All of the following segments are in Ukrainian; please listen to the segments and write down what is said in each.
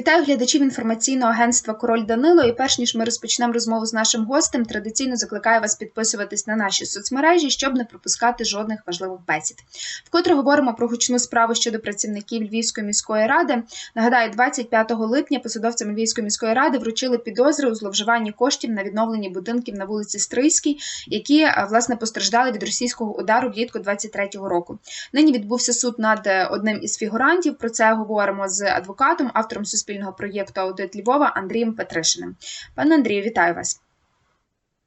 Вітаю глядачів інформаційного агентства Король Данило. І перш ніж ми розпочнемо розмову з нашим гостем, традиційно закликаю вас підписуватись на наші соцмережі, щоб не пропускати жодних важливих бесід. Вкотре говоримо про гучну справу щодо працівників Львівської міської ради. Нагадаю, 25 липня посадовцям Львівської міської ради вручили підозри у зловживанні коштів на відновленні будинків на вулиці Стрийській, які е, власне постраждали від російського удару влітку 23-го року. Нині відбувся суд над е, одним із фігурантів. Про це говоримо з адвокатом, автором суспільного проєкту Аудит Львова Андрієм Петришиним. Пане Андрію, вітаю вас.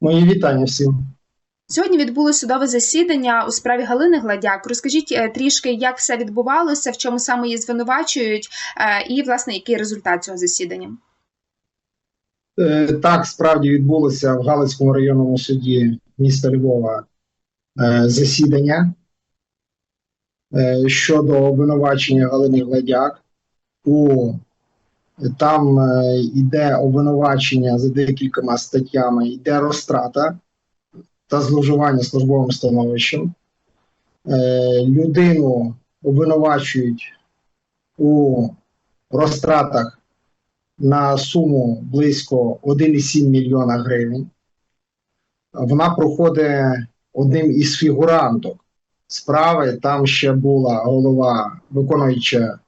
Мої вітання всім. Сьогодні відбулося судове засідання у справі Галини Гладяк. Розкажіть е, трішки, як все відбувалося, в чому саме її звинувачують, е, і власне який результат цього засідання. Е, Так, справді відбулося в Галицькому районному суді міста Львова засідання щодо обвинувачення Галини Гладяк. У там е, йде обвинувачення за декількома статтями, йде розтрата та зловживання службовим становищем. Е, Людину обвинувачують у розтратах на суму близько 1,7 мільйона гривень. Вона проходить одним із фігуранток справи. Там ще була голова, виконуюча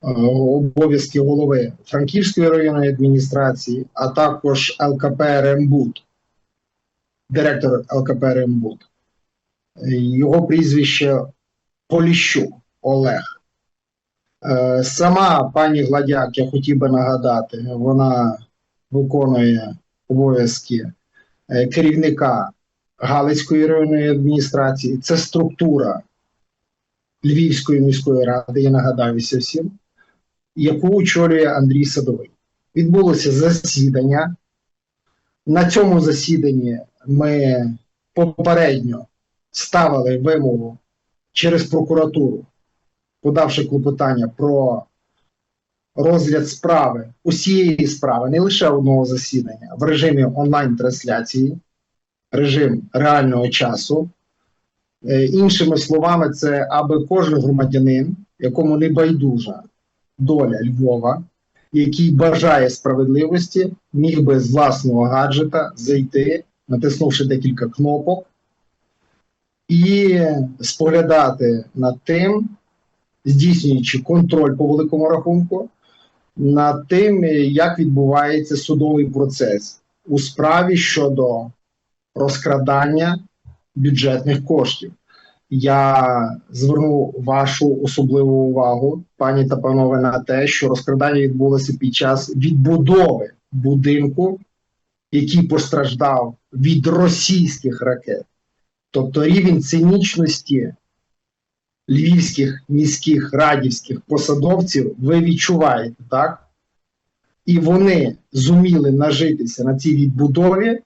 обов'язки голови Франківської районної адміністрації, а також ЛКП Рембут, директор ЛКП Рембут. Його прізвище Поліщук Олег. Е, Сама пані Гладяк, я хотів би нагадати, вона виконує обов'язки е, керівника Галицької районної адміністрації. Це структура Львівської міської ради, я нагадаюся всім, яку очолює Андрій Садовий. Відбулося засідання. На цьому засіданні ми попередньо ставили вимогу через прокуратуру подавши клопотання про розгляд справи, усієї справи, не лише одного засідання, в режимі онлайн-трансляції, режим реального часу. Е, Іншими словами, це аби кожен громадянин, якому не байдужа доля Львова, який бажає справедливості, міг би з власного гаджета зайти, натиснувши декілька кнопок, і споглядати над тим, здійснюючи контроль по великому рахунку над тим, як відбувається судовий процес у справі щодо розкрадання бюджетних коштів. Я зверну вашу особливу увагу, пані та панове, на те, що розкрадання відбулося під час відбудови будинку, який постраждав від російських ракет. Тобто рівень цинічності львівських міських радівських посадовців ви відчуваєте, так? І вони зуміли нажитися на цій відбудові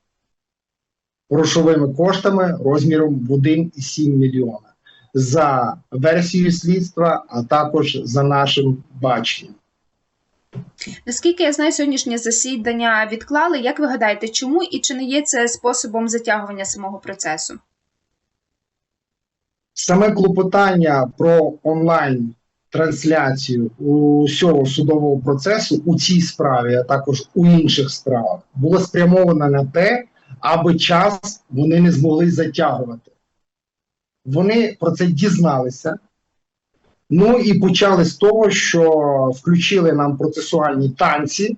грошовими коштами розміром в 1,7 мільйона за версією слідства, а також за нашим баченням. Наскільки я знаю, сьогоднішнє засідання відклали. Як ви гадаєте, чому і чи не є це способом затягування самого процесу? Саме клопотання про онлайн трансляцію усього судового процесу у цій справі, а також у інших справах, було спрямовано на те, аби час вони не змогли затягувати. Вони про це дізналися. Ну і почали з того, що включили нам процесуальні танці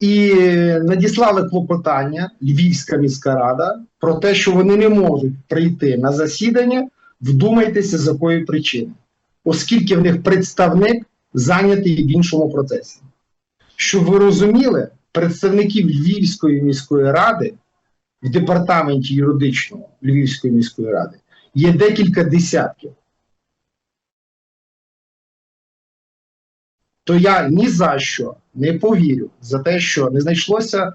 і надіслали клопотання Львівська міська рада про те, що вони не можуть прийти на засідання. Вдумайтеся, з якої причини, оскільки в них представник зайнятий в іншому процесі. Щоб ви розуміли, представників Львівської міської ради в департаменті юридичного Львівської міської ради є декілька десятків. То я ні за що не повірю за те, що не знайшлося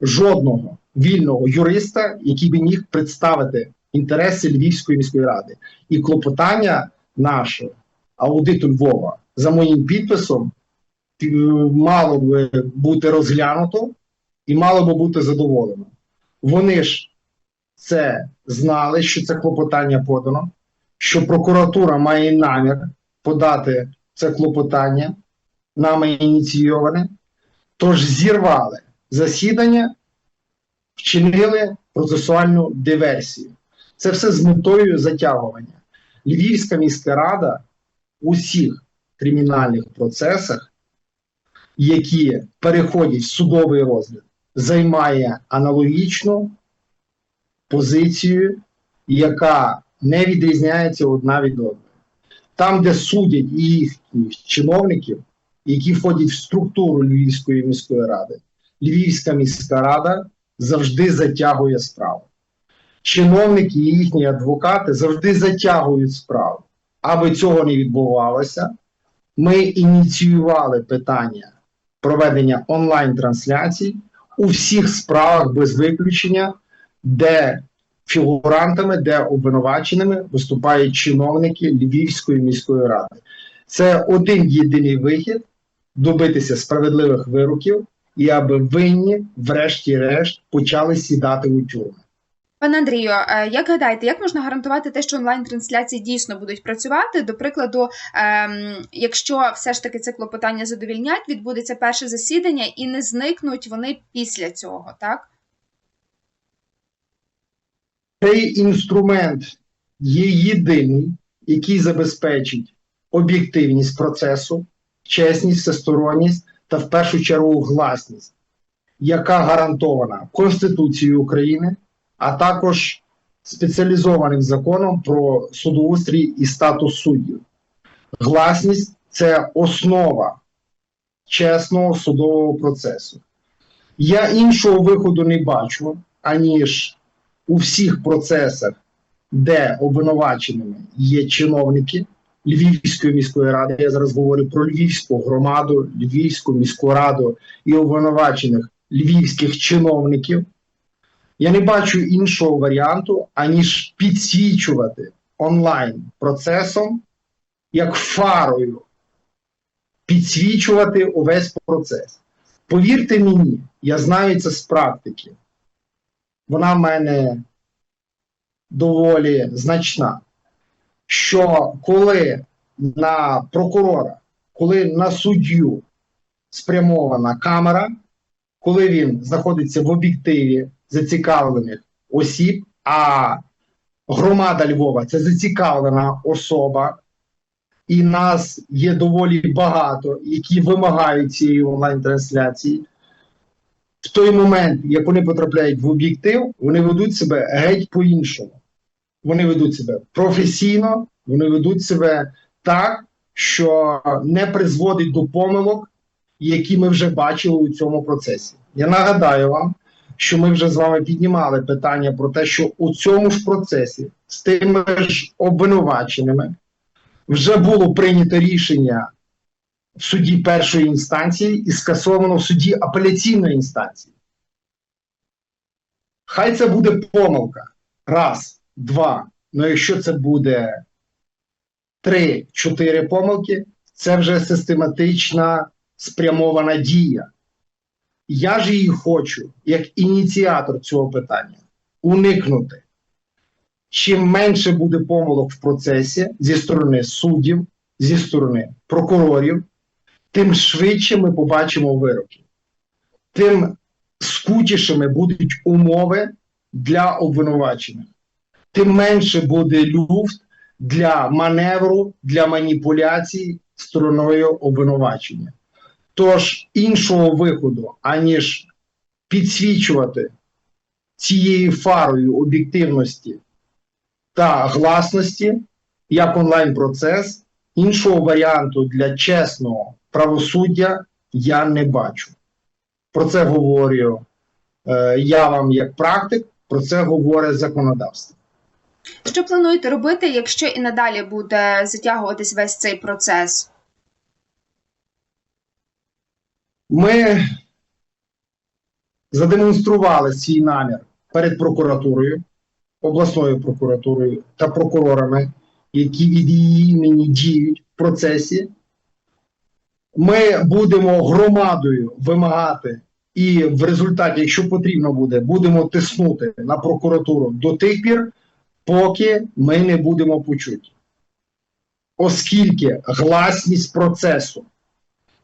жодного вільного юриста, який би міг представити інтереси Львівської міської ради і клопотання нашого аудиту Львова за моїм підписом мало би бути розглянуто і мало би бути задоволено. Вони ж це знали, що це клопотання подано, що прокуратура має намір подати це клопотання нами ініційоване, тож зірвали засідання, вчинили процесуальну диверсію. Це все з метою затягування. Львівська міська рада у всіх кримінальних процесах, які переходять в судовий розгляд, займає аналогічну позицію, яка не відрізняється одна від одної. Там, де судять їхніх чиновників, які входять в структуру Львівської міської ради, Львівська міська рада завжди затягує справу. Чиновники і їхні адвокати завжди затягують справу. Аби цього не відбувалося, ми ініціювали питання проведення онлайн-трансляцій у всіх справах без виключення, де фігурантами, де обвинуваченими виступають чиновники Львівської міської ради. Це один єдиний вихід добитися справедливих вироків і аби винні, врешті-решт, почали сідати у тюрми. Пане Андрію, е, як гадаєте, як можна гарантувати те, що онлайн-трансляції дійсно будуть працювати? До прикладу, ем, якщо все ж таки це клопотання задовільнять, відбудеться перше засідання і не зникнуть вони після цього, так? Цей інструмент є єдиний, який забезпечить об'єктивність процесу, чесність, всесторонність та в першу чергу гласність, яка гарантована Конституцією України, а також спеціалізованим законом про судоустрій і статус суддів. Гласність це основа чесного судового процесу. Я іншого виходу не бачу, аніж у всіх процесах, де обвинуваченими є чиновники Львівської міської ради, я зараз говорю про Львівську громаду, Львівську міську раду і обвинувачених львівських чиновників. Я не бачу іншого варіанту, аніж підсвічувати онлайн процесом як фарою, підсвічувати увесь процес. Повірте мені, я знаю це з практики. Вона в мене доволі значна. Що коли на прокурора, коли на суддю спрямована камера, коли він знаходиться в об'єктиві зацікавлених осіб, а громада Львова це зацікавлена особа, і нас є доволі багато, які вимагають цієї онлайн-трансляції. В той момент, як вони потрапляють в об'єктив, вони ведуть себе геть по-іншому. Вони ведуть себе професійно, вони ведуть себе так, що не призводить до помилок, які ми вже бачили у цьому процесі. Я нагадаю вам, що ми вже з вами піднімали питання про те, що у цьому ж процесі з тими ж обвинуваченими вже було прийнято рішення в суді першої інстанції і скасовано в суді апеляційної інстанції. Хай це буде помилка. Раз, два. Ну якщо це буде три, чотири помилки, це вже систематична спрямована дія. Я ж її хочу, як ініціатор цього питання, уникнути. Чим менше буде помилок в процесі зі сторони суддів, зі сторони прокурорів, тим швидше ми побачимо вироки, тим скутішими будуть умови для обвинувачених, тим менше буде люфт для маневру, для маніпуляцій стороною обвинувачення. Тож іншого виходу, аніж підсвічувати цією фарою об'єктивності та гласності як онлайн-процес, іншого варіанту для чесного правосуддя я не бачу. Про це говорю е, я вам як практик, про це говорить законодавство. Що плануєте робити, якщо і надалі буде затягуватись весь цей процес? Ми задемонстрували свій намір перед прокуратурою, обласною прокуратурою та прокурорами, які від її імені діють в процесі. Ми будемо громадою вимагати, і в результаті, якщо потрібно буде, будемо тиснути на прокуратуру до тих пір, поки ми не будемо почуті. Оскільки гласність процесу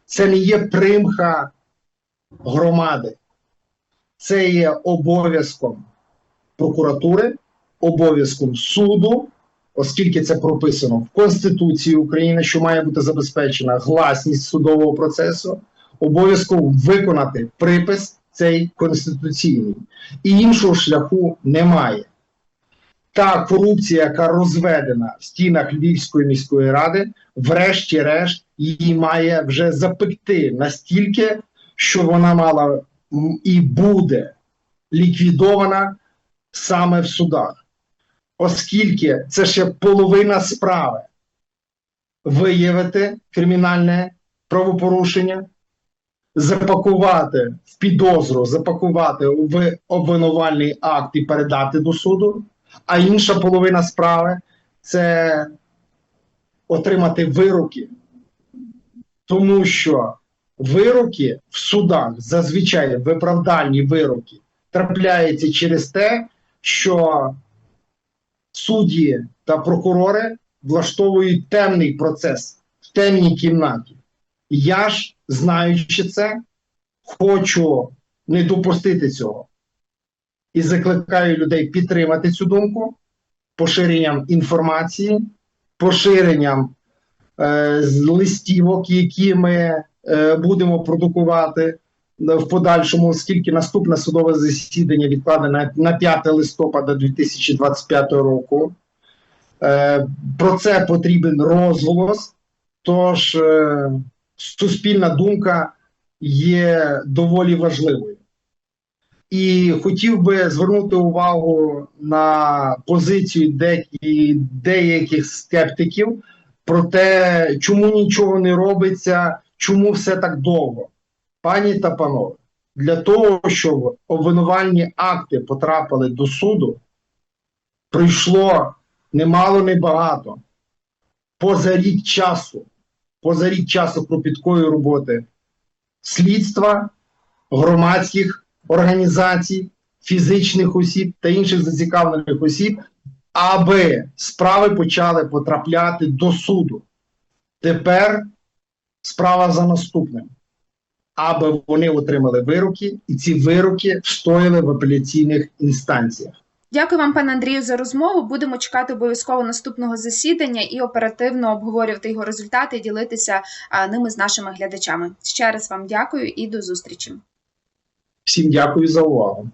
Це не є примха громади, це є обов'язком прокуратури, обов'язком суду, оскільки це прописано в Конституції України, що має бути забезпечена гласність судового процесу, обов'язково виконати припис цей конституційний. І іншого шляху немає. Та корупція, яка розведена в стінах Львівської міської ради, врешті-решт її має вже запекти настільки, що вона мала і буде ліквідована саме в судах, оскільки це ще половина справи виявити кримінальне правопорушення, запакувати в підозру, запакувати в обвинувальний акт і передати до суду. А інша половина справи це отримати вироки, тому що вироки в судах зазвичай виправдальні вироки трапляються через те, що судді та прокурори влаштовують темний процес в темній кімнаті. Я ж, знаючи це, хочу не допустити цього і закликаю людей підтримати цю думку поширенням інформації, поширенням з листівок, які ми е, будемо продукувати е, в подальшому, оскільки наступне судове засідання відкладене на 5 листопада 2025 року. Е, про це потрібен розголос, тож е, суспільна думка є доволі важливою. І хотів би звернути увагу на позицію деяких скептиків про те, чому нічого не робиться, чому все так довго. Пані та панове, для того, щоб обвинувальні акти потрапили до суду, пройшло немало, небагато. Поза рік часу, поза рік часу кропіткої роботи слідства, громадських організацій, фізичних осіб та інших зацікавлених осіб, аби справи почали потрапляти до суду. Тепер справа за наступним. Аби вони отримали вироки, і ці вироки встояли в апеляційних інстанціях. Дякую вам, пане Андрію, за розмову. Будемо чекати обов'язково наступного засідання і оперативно обговорювати його результати і ділитися ними з нашими глядачами. Ще раз вам дякую і до зустрічі. Всім дякую за увагу.